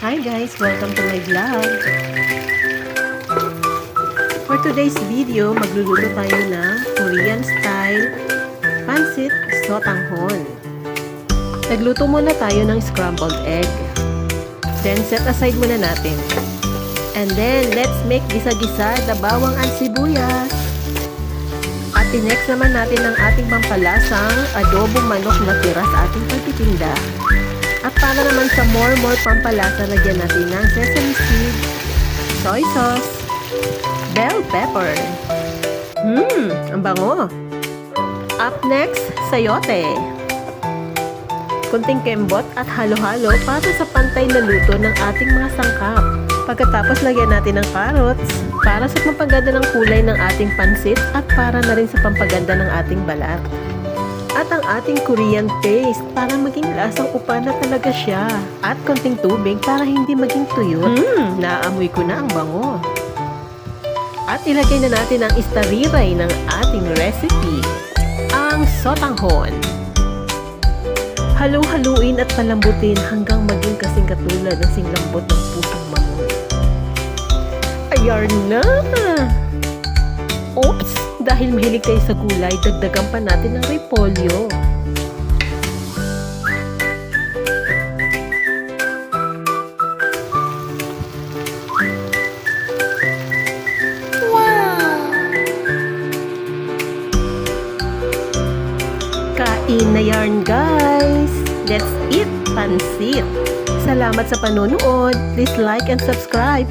Hi guys! Welcome to my vlog! For today's video, magluluto tayo ng Korean style pancit sotanghon. Nagluto muna tayo ng scrambled egg. Then set aside muna natin. And then, let's make gisa-gisa the bawang at sibuyas. At next naman natin ang ating pampalasang adobong manok na tira sa ating pagtitinda. At para naman sa more more pampalasa, lagyan natin ng sesame seed, soy sauce, bell pepper. Hmm, ang bango. Up next, sayote. Kunting kembot at halo-halo para sa pantay na luto ng ating mga sangkap. Pagkatapos lagyan natin ng carrots para sa pampaganda ng kulay ng ating pansit at para na rin sa pampaganda ng ating balat. At ang ating Korean paste para maging lasang upa na talaga siya. At konting tubig para hindi maging tuyot. Hmm, naamoy ko na ang bango. At ilagay na natin ang istariray ng ating recipe, ang sotanghon. Halu-haluin at palambutin hanggang maging kasing katulad ng singlambot ng pusong mamon. Ayan na! Dahil mahilig tayo sa gulay, dagdagan pa natin ng repolyo. Kain na yarn guys! Let's eat pansit! Salamat sa panonood! Please like and subscribe!